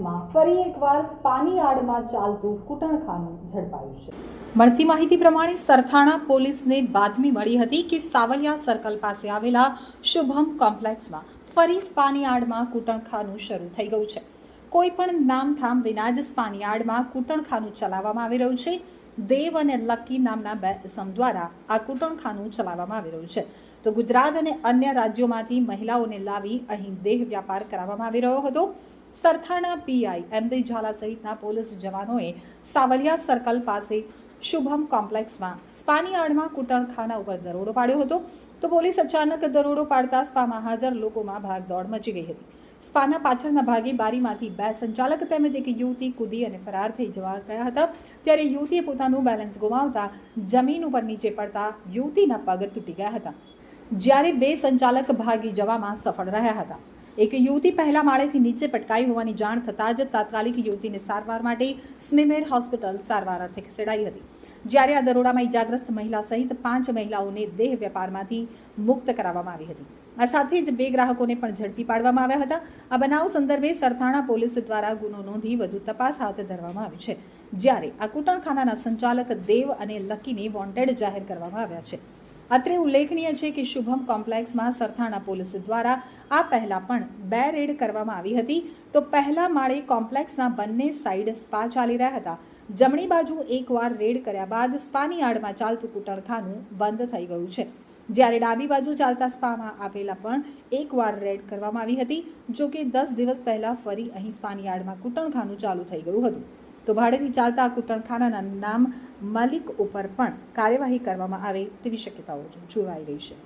સુરતમાં ફરી એકવાર સ્પાની આડમાં ચાલતું કૂટણખાનું ઝડપાયું છે. મળતી માહિતી પ્રમાણે સરથાણા પોલીસને બાતમી મળી હતી કે સાવલિયા સર્કલ પાસે આવેલા શુભમ કોમ્પ્લેક્સમાં ફરી સ્પાનિયાર્ડમાં કૂટણખાનું શરૂ થઈ ગયું છે. કોઈ પણ નામઠામ વિના જ સ્પાનિયાર્ડમાં કૂટણખાનું ચલાવવામાં આવી રહ્યું છે. દેવ અને લકી નામના બે ઇસમ દ્વારા આ કૂટણખાનું ચલાવવામાં આવી રહ્યું છે. તો ગુજરાત અને અન્ય રાજ્યોમાંથી મહિલાઓને લાવી અહીં દેહ વ્યાપાર કરાવવામાં આવી રહ્યો હતો. Sarthana PI M B Jhala સહિતના પોલીસ જવાનોએ સાવલિયા સર્કલ પાસે શુભમ કોમ્પ્લેક્સમાં સ્પાની આડમાં કૂટણખાના ઉપર દરોડો પાડ્યો હતો. તો પોલીસ અચાનક દરોડો પાડતા સ્પામાં હાજર લોકોમાં ભાગદોડ મચી ગઈ હતી. સ્પાના પાછળના ભાગે બારીમાંથી બે સંચાલક તેમજ એક યુવતી કૂદી અને ફરાર થઈ જવા ગયા હતા. ત્યારે યુવતીએ પોતાનું બેલેન્સ ગુમાવતા જમીન ઉપર નીચે પડતા યુવતીના પગ તૂટી ગયા હતા. જ્યારે બે સંચાલક ભાગી જવામાં સફળ રહ્યા હતા. એક યુવતી પહેલા માળેથી નીચે પટકાઈ હોવાની જાણ થતાં જ તાત્કાલિક યુવતીને સારવાર માટે સ્મીમેર હોસ્પિટલ સારવાર અર્થે ખસેડાઈ હતી. જ્યારે આ દરોડામાં ઇજાગ્રસ્ત મહિલા સહિત પાંચ મહિલાઓને દેહ વેપારમાંથી મુક્ત કરાવવામાં આવી હતી. આ સાથે જ બે ગ્રાહકોને પણ ઝડપી પાડવામાં આવ્યા હતા. આ બનાવ સંદર્ભે સરથાણા પોલીસ દ્વારા ગુનો નોંધી વધુ તપાસ હાથ ધરવામાં આવી છે, જ્યારે આ કૂટણખાનાના સંચાલક દેવ અને લકીને વોન્ટેડ જાહેર કરવામાં આવ્યા છે. અત્રે ઉલ્લેખનીય છે કે શુભમ કોમ્પ્લેક્સમાં સરથાણા પોલીસ દ્વારા આ પહેલાં પણ બે રેડ કરવામાં આવી હતી. તો પહેલા માળે કોમ્પ્લેક્સના બંને સાઈડ સ્પા ચાલી રહ્યા હતા. જમણી બાજુ એકવાર રેડ કર્યા બાદ સ્પાની આડમાં ચાલતું કૂટણખાનું બંધ થઈ ગયું છે. જ્યારે ડાબી બાજુ ચાલતા સ્પામાં આપેલા પણ એકવાર રેડ કરવામાં આવી હતી, જો કે દસ દિવસ પહેલાં ફરી અહીં સ્પાની યાર્ડમાં કૂટણખાનું ચાલુ થઈ ગયું હતું. તો ભાડેથી ચાલતા કૂટણખાનાના નામ મલિક ઉપર પણ કાર્યવાહી કરવામાં આવે તેવી શક્યતાઓ જોવાઈ રહી છે.